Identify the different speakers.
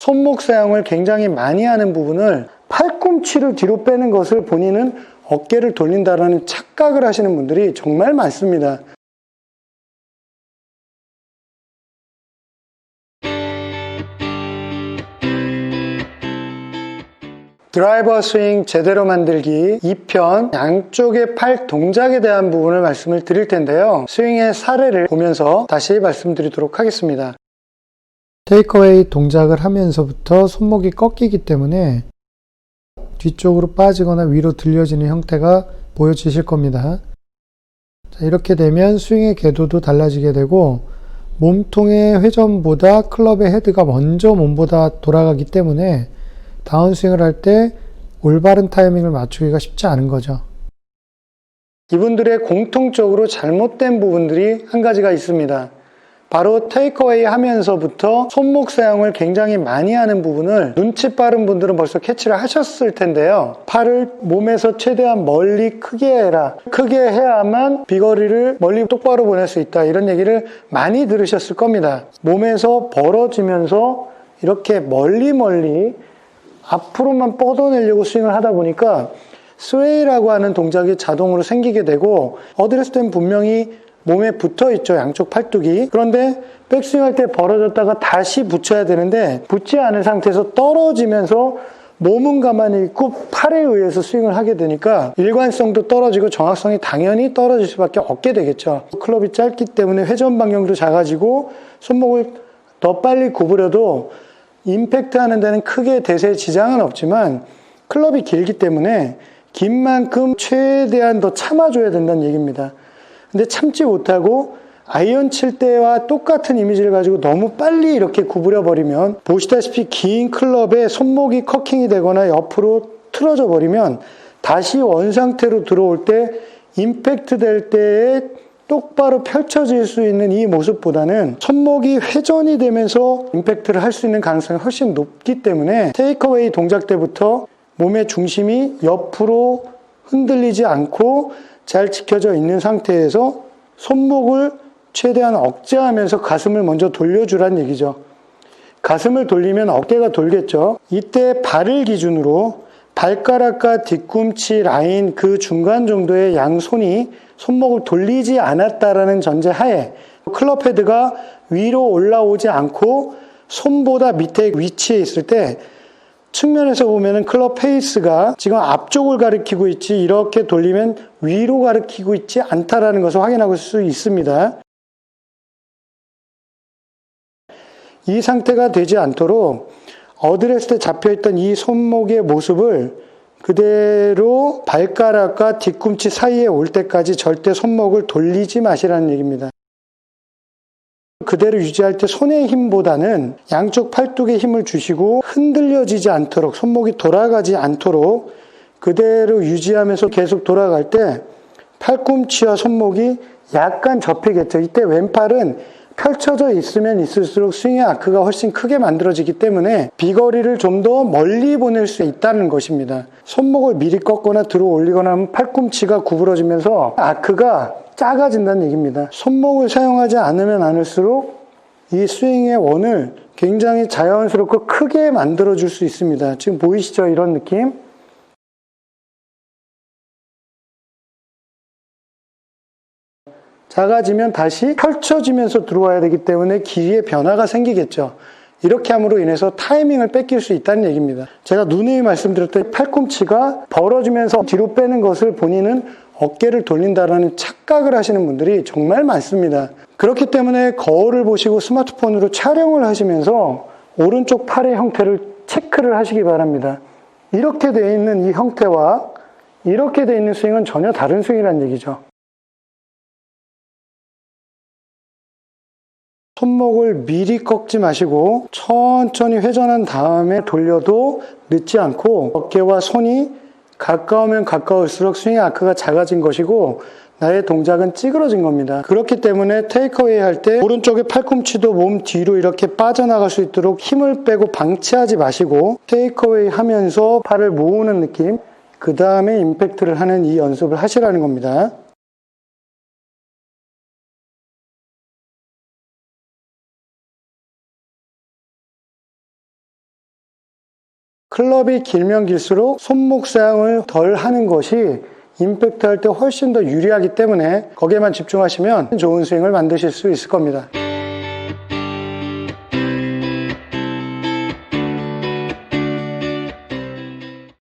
Speaker 1: 손목 사용을 굉장히 많이 하는 부분을 팔꿈치를 뒤로 빼는 것을 본인은 어깨를 돌린다라는 착각을 하시는 분들이 정말 많습니다. 드라이버 스윙 제대로 만들기 2편 양쪽의 팔 동작에 대한 부분을 말씀을 드릴 텐데요. 스윙의 사례를 보면서 다시 말씀드리도록 하겠습니다. 테이크어웨이 동작을 하면서부터 손목이 꺾이기 때문에 뒤쪽으로 빠지거나 위로 들려지는 형태가 보여지실 겁니다. 자, 이렇게 되면 스윙의 궤도도 달라지게 되고 몸통의 회전보다 클럽의 헤드가 먼저 몸보다 돌아가기 때문에 다운스윙을 할 때 올바른 타이밍을 맞추기가 쉽지 않은 거죠. 이분들의 공통적으로 잘못된 부분들이 한 가지가 있습니다. 바로 테이크어웨이 하면서부터 손목 사용을 굉장히 많이 하는 부분을 눈치 빠른 분들은 벌써 캐치를 하셨을 텐데요. 팔을 몸에서 최대한 멀리 크게 해라. 크게 해야만 비거리를 멀리 똑바로 보낼 수 있다. 이런 얘기를 많이 들으셨을 겁니다. 몸에서 벌어지면서 이렇게 멀리 멀리 앞으로만 뻗어내려고 스윙을 하다 보니까 스웨이라고 하는 동작이 자동으로 생기게 되고 어드레스 때는 분명히 몸에 붙어 있죠 양쪽 팔뚝이 그런데 백스윙 할 때 벌어졌다가 다시 붙여야 되는데 붙지 않은 상태에서 떨어지면서 몸은 가만히 있고 팔에 의해서 스윙을 하게 되니까 일관성도 떨어지고 정확성이 당연히 떨어질 수밖에 없게 되겠죠 클럽이 짧기 때문에 회전 반경도 작아지고 손목을 더 빨리 구부려도 임팩트 하는 데는 크게 대세에 지장은 없지만 클럽이 길기 때문에 긴 만큼 최대한 더 참아줘야 된다는 얘기입니다. 근데 참지 못하고 아이언 칠 때와 똑같은 이미지를 가지고 너무 빨리 이렇게 구부려 버리면 보시다시피 긴 클럽에 손목이 커킹이 되거나 옆으로 틀어져 버리면 다시 원상태로 들어올 때 임팩트 될 때에 똑바로 펼쳐질 수 있는 이 모습보다는 손목이 회전이 되면서 임팩트를 할 수 있는 가능성이 훨씬 높기 때문에 테이크어웨이 동작 때부터 몸의 중심이 옆으로 흔들리지 않고 잘 지켜져 있는 상태에서 손목을 최대한 억제하면서 가슴을 먼저 돌려주란 얘기죠. 가슴을 돌리면 어깨가 돌겠죠. 이때 발을 기준으로 발가락과 뒤꿈치 라인 그 중간 정도의 양손이 손목을 돌리지 않았다라는 전제 하에 클럽 헤드가 위로 올라오지 않고 손보다 밑에 위치해 있을 때 측면에서 보면은 클럽 페이스가 지금 앞쪽을 가리키고 있지 이렇게 돌리면 위로 가리키고 있지 않다라는 것을 확인할 수 있습니다. 이 상태가 되지 않도록 어드레스 때 잡혀있던 이 손목의 모습을 그대로 발가락과 뒤꿈치 사이에 올 때까지 절대 손목을 돌리지 마시라는 얘기입니다. 그대로 유지할 때 손의 힘보다는 양쪽 팔뚝에 힘을 주시고 흔들려지지 않도록 손목이 돌아가지 않도록 그대로 유지하면서 계속 돌아갈 때 팔꿈치와 손목이 약간 접히겠죠. 이때 왼팔은 펼쳐져 있으면 있을수록 스윙의 아크가 훨씬 크게 만들어지기 때문에 비거리를 좀 더 멀리 보낼 수 있다는 것입니다. 손목을 미리 꺾거나 들어 올리거나 하면 팔꿈치가 구부러지면서 아크가 작아진다는 얘기입니다. 손목을 사용하지 않으면 않을수록 이 스윙의 원을 굉장히 자연스럽고 크게 만들어 줄 수 있습니다. 지금 보이시죠? 이런 느낌? 작아지면 다시 펼쳐지면서 들어와야 되기 때문에 길이의 변화가 생기겠죠. 이렇게 함으로 인해서 타이밍을 뺏길 수 있다는 얘기입니다. 제가 누누이 말씀드렸던 팔꿈치가 벌어지면서 뒤로 빼는 것을 본인은 어깨를 돌린다라는 착각을 하시는 분들이 정말 많습니다. 그렇기 때문에 거울을 보시고 스마트폰으로 촬영을 하시면서 오른쪽 팔의 형태를 체크를 하시기 바랍니다. 이렇게 되어 있는 이 형태와 이렇게 되어 있는 스윙은 전혀 다른 스윙이라는 얘기죠. 손목을 미리 꺾지 마시고 천천히 회전한 다음에 돌려도 늦지 않고 어깨와 손이 가까우면 가까울수록 스윙의 아크가 작아진 것이고 나의 동작은 찌그러진 겁니다. 그렇기 때문에 테이크어웨이 할 때 오른쪽의 팔꿈치도 몸 뒤로 이렇게 빠져나갈 수 있도록 힘을 빼고 방치하지 마시고 테이크어웨이 하면서 팔을 모으는 느낌 그 다음에 임팩트를 하는 이 연습을 하시라는 겁니다. 클럽이 길면 길수록 손목 사용을 덜 하는 것이 임팩트 할 때 훨씬 더 유리하기 때문에 거기에만 집중하시면 좋은 스윙을 만드실 수 있을 겁니다.